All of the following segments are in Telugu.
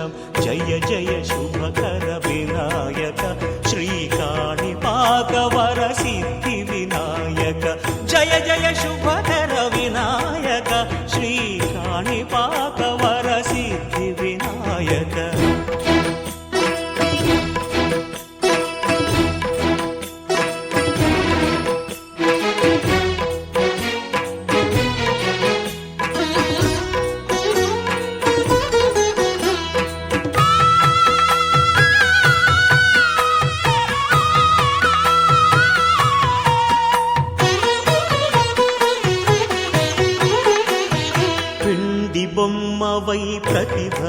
దర్శనం జయ జయ శుభకర వినాయక. శ్రీకాణి పాకవర సిద్ధి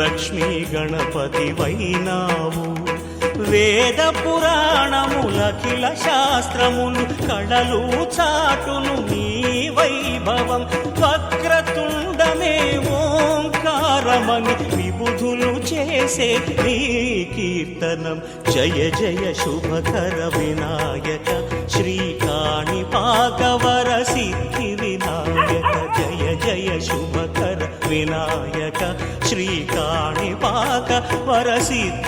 లక్ష్మీ గణపతి వైనావు. వేద పురాణములఖిల శాస్త్రములు కళలు చాటును నీ వైభవం. వక్రతుండమే ఓంకారమని విబుధులు చేసే నీ కీర్తనం. జయ జయ శుభకర వినాయక శ్రీకాణి పాకవర సిద్ధి వినాయక. జయ జయ శుభకర వినాయక. శ్రీకాణి పాక వర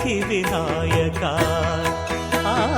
వినాయక. ఆ.